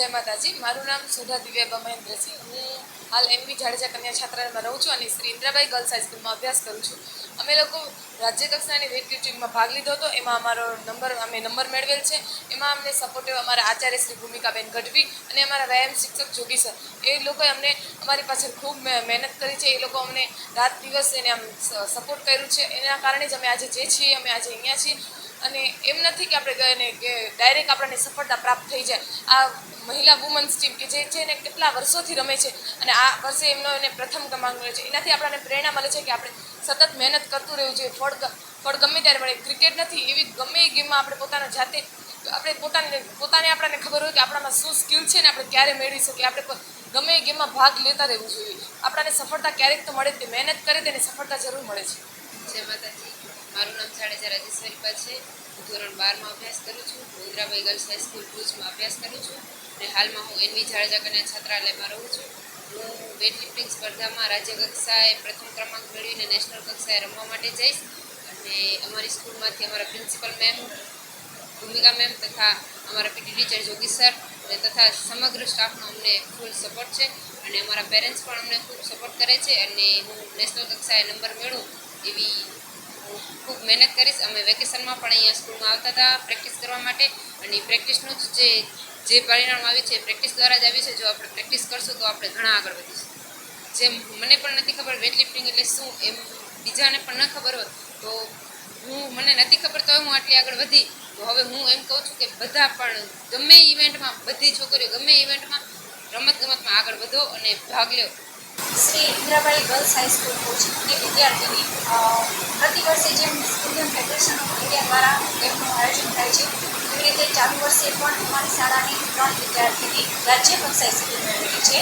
જય માતાજી. મારું નામ સુધા દિવ્યા મહેન્દ્રસિંહ હું હાલ એમબી જાડેજા કન્યા છાત્રાલયમાં રહું છું અને શ્રી ઇન્દ્રાબાઈ ગર્લ્સ હાઈસ્કૂલમાં અભ્યાસ કરું છું. અમે લોકો રાજ્ય કક્ષાની વેટ લિફ્ટિંગમાં ભાગ લીધો હતો. એમાં અમારો નંબર, અમે નંબર મેળવેલ છે. એમાં અમને સપોર્ટિવ અમારા આચાર્ય શ્રી ભૂમિકાબેન ગઢવી અને અમારા વ્યાયામ શિક્ષક જોગી સર. એ લોકોએ અમને અમારી પાછળ ખૂબ મહે- મહેનત કરી છે. એ લોકો અમને રાત દિવસ એને આમ સપોર્ટ કર્યું છે. એના કારણે જ અમે આજે જે છીએ, અમે આજે અહીંયા છીએ. અને એમ નથી કે આપણે ગઈને કે ડાયરેક્ટ આપણને સફળતા પ્રાપ્ત થઈ જાય. આ મહિલા વુમન્સ ટીમ કે જે છે એને કેટલા વર્ષોથી રમે છે અને આ વર્ષે એમનો એને પ્રથમ ક્રમાંક મળે છે. એનાથી આપણને પ્રેરણા મળે છે કે આપણે સતત મહેનત કરતું રહેવું જોઈએ. ફળ ફળ ગમે ત્યારે મળે. ક્રિકેટ નથી, એવી ગમે એ ગેમમાં આપણે પોતાના જાતે, આપણે પોતાને પોતાને આપણને ખબર હોય કે આપણામાં શું સ્કિલ છે ને આપણે ક્યારે મેળવી શકીએ. આપણે ગમે એ ગેમમાં ભાગ લેતા રહેવું જોઈએ. આપણને સફળતા ક્યારેક તો મળે તે મહેનત કરે તેને સફળતા જરૂર મળે છે. જય માતાજી. મારું નામ જાડેજા રાજેશ્વરીબા છે. હું ધોરણ બારમાં અભ્યાસ કરું છું. હું ઇન્દ્રાબાઈ ગર્લ્સ હાઈસ્કૂલ ભુજમાં અભ્યાસ કરું છું અને હાલમાં હું એનવી જાડેજા કન્યા છાત્રાલયમાં રહું છું. હું વેટ લિફ્ટિંગ સ્પર્ધામાં રાજ્ય કક્ષાએ પ્રથમ ક્રમાંક મેળવીને નેશનલ કક્ષાએ રમવા માટે જઈશ. અને અમારી સ્કૂલમાંથી અમારા પ્રિન્સિપલ મેમ ભૂમિકા મેમ તથા અમારા પીટી ટીચર જોગી સર અને તથા સમગ્ર સ્ટાફનો અમને ફૂલ સપોર્ટ છે. અને અમારા પેરેન્ટ્સ પણ અમને ખૂબ સપોર્ટ કરે છે. અને હું નેશનલ કક્ષાએ નંબર મેળવું એવી ખૂબ મહેનત કરીશ. અમે વેકેશનમાં પણ અહીંયા સ્કૂલમાં આવતા હતા પ્રેક્ટિસ કરવા માટે. અને પ્રેક્ટિસનું જ જે જે પરિણામ આવ્યું છે પ્રેક્ટિસ દ્વારા જ આવ્યું છે. જો આપણે પ્રેક્ટિસ કરશું તો આપણે ઘણા આગળ વધીશું. જેમ મને પણ નથી ખબર વેટ લિફ્ટિંગ એટલે શું એમ બીજાને પણ ન ખબર હોય તો હું, મને નથી ખબર તો હું આટલી આગળ વધી. તો હવે હું એમ કહું છું કે બધા પણ ગમે ઇવેન્ટમાં બધી છોકરીઓ ગમે ઇવેન્ટમાં રમત ગમતમાં આગળ વધો અને ભાગ લ્યો Shri Indrabai girls high school કોચિંગની વિદ્યાર્થીની પ્રતિ વર્ષે જેમ સ્ટુડન્ટ ફેડરેશન ઓફ ઇન્ડિયા દ્વારા એમનું આયોજન થાય છે એવી રીતે ચાલુ વર્ષે પણ અમારી શાળાની ત્રણ વિદ્યાર્થીની રાજ્ય કક્ષાએ સિદ્ધિ મેળવેલી છે.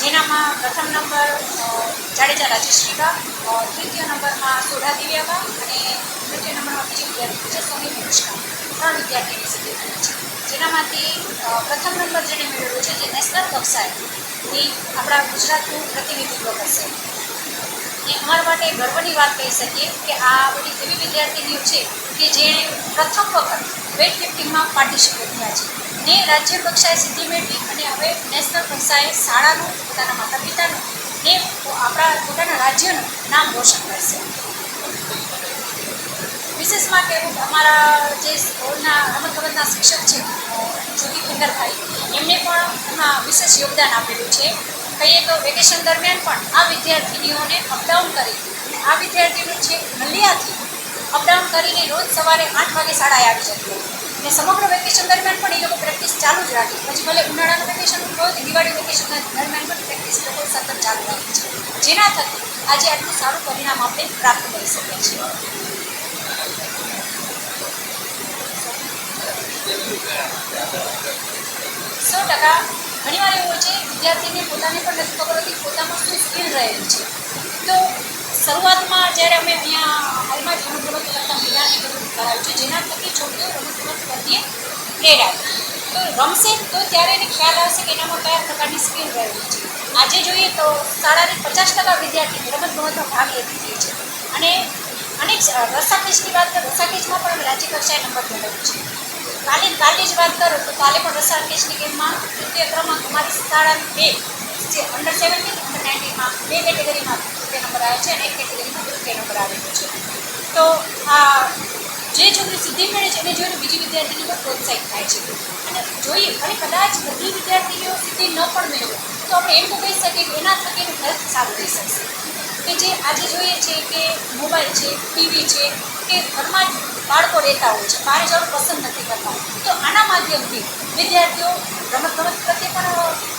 જેનામાં પ્રથમ નંબર જાડેજા રાજેશ્રીકા અ, તૃતીય નંબરમાં સોઢા દિવ્યાબા અને તૃતીય નંબરમાં બીજી વિદ્યાર્થી છે સોની પુરુષકા ત્રણ વિદ્યાર્થીની સિદ્ધિ મળી છે. જેનામાંથી પ્રથમ નંબર જેણે મેળવ્યો છે, જે નેશનલ કક્ષાએ એ આપણા ગુજરાતનું પ્રતિનિધિત્વ કરશે. એ અમારા માટે ગર્વની વાત કહી શકીએ કે આ બધી એવી વિદ્યાર્થીનીઓ છે કે જેણે પ્રથમ વખત વેટ લિફ્ટિંગમાં પાર્ટિસિપેટ થયા છે. ને રાજ્ય કક્ષાએ સિદ્ધિ મેળવી અને હવે નેશનલ કક્ષાએ શાળાનું, પોતાના માતા પિતાનું ને આપણા પોતાના રાજ્યનું નામ રોશન કરશે. વિશેષમાં કહેવું કે અમારા જે સ્કૂલના રમતગમતના શિક્ષક છે જ્યોતિ ખંડરભાઈ એમને પણ એમાં વિશેષ યોગદાન આપેલું છે. કહીએ તો વેકેશન દરમિયાન પણ આ વિદ્યાર્થીનીઓને અપડાઉન કરી આ વિદ્યાર્થીનું છે નલિયાથી અપડાઉન કરીને રોજ સવારે આઠ વાગે શાળાએ આવી જતી અને સમગ્ર વેકેશન દરમિયાન પણ એ લોકો પ્રેક્ટિસ ચાલુ જ રાખી. પછી ભલે ઉનાળાનું વેકેશન હોય કે દિવાળી વેકેશન દરમિયાન પણ પ્રેક્ટિસ લોકો સતત ચાલુ રાખી છે. જેના થકી આજે આટલું સારું પરિણામ આપણે પ્રાપ્ત કરી શકીએ છીએ. સો ટકા ઘણીવાર એવું હોય છે, વિદ્યાર્થીને પોતાને પણ નથી ખબર હોતી, પોતામાં શું સ્કિલ રહેલી છે. તો શરૂઆતમાં જ્યારે અમે અહીંયા હાલમાં જ રમત ગમત કરતા મેદાનને બધું કરાવ્યું છે, જેના થકી છોકરીઓ રમત ગમત પ્રત્યે પ્રેરાય તો રમશે તો ત્યારે એને ખ્યાલ આવશે કે એનામાં કયા પ્રકારની સ્કિલ રહેલી છે. આજે જોઈએ તો શાળાની પચાસ ટકા વિદ્યાર્થી રમત ગમતમાં ભાગ લેતી થઈ છે. અને અનેક રસાકેશની વાત કરીએ રસાકેશમાં પણ અમે રાજ્ય કક્ષાએ નંબર મેળવ્યો છે. કાલે કાલે જ વાત કરું તો કાલે પણ રસાકેશની ગેમમાં તૃતીય ક્રમાંક અમારી શાળાની બે, જે અંડર સેવન્ટીન અંડર નાઇન્ટીનમાં બે કેટેગરીમાં તૃતીય નંબર આવ્યો છે અને એક કેટેગરીમાં તૃતીય નંબર આવેલો છે. તો આ જે છોકરી સિદ્ધિ મેળવે છે એને જોઈને બીજી વિદ્યાર્થીની પણ પ્રોત્સાહિત થાય છે. અને જોઈએ, અને કદાચ બધી વિદ્યાર્થીઓ સિદ્ધિ ન પણ મેળવે, તો આપણે એમ તો કહી શકીએ કે એના થકી એનું હેલ્થ સારું રહી શકશે. કે જે આજે જોઈએ છે કે મોબાઈલ છે ટીવી છે કે ઘરમાં જ બાળકો રહેતા હોય છે બહાર જવાનું પસંદ નથી કરતા. તો આના માધ્યમથી વિદ્યાર્થીઓ રમત ગમત પ્રત્યે પણ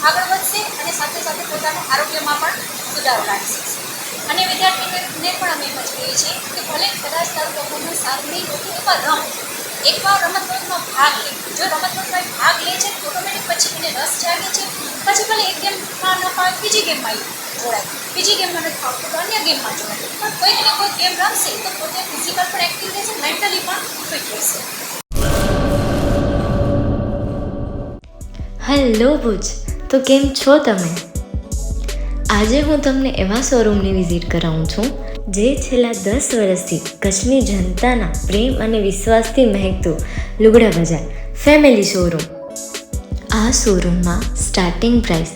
આગળ વધશે અને સાથે સાથે પોતાના આરોગ્યમાં પણ સુધારો લાવી શકશે. અને વિદ્યાર્થીઓને પણ અમે એમ જ કહીએ છીએ કે ભલે કદાચ તારું લોકોનું સારું નહીં હોતું, એકવાર રમ. એકવાર રમતગમતમાં ભાગ લે. જો રમતગમતમાં એ ભાગ લે છે, તો ઓટોમેટિક પછી એને રસ જાગે છે. પછી ભલે એક ગેમમાં બીજી ગેમમાં જોડાય. બીજી ગેમમાં નથી ફાવતું તો અન્ય ગેમમાં જોડાય. પણ કોઈક ને કોઈ ગેમ રમશે, તો પોતે ફિઝિકલ પણ એક્ટિવ રહેશે મેન્ટલી પણ ફિટ રહેશે. હેલો ભુજ, તો કેમ છો તમે? આજે હું તમને એવા શોરૂમની વિઝિટ કરાવું છું, જે છેલ્લા દસ વર્ષથી કચ્છની જનતાના પ્રેમ અને વિશ્વાસથી મહેકતું લુગડા બજાર ફેમિલી શોરૂમ આ શોરૂમમાં સ્ટાર્ટિંગ પ્રાઇસ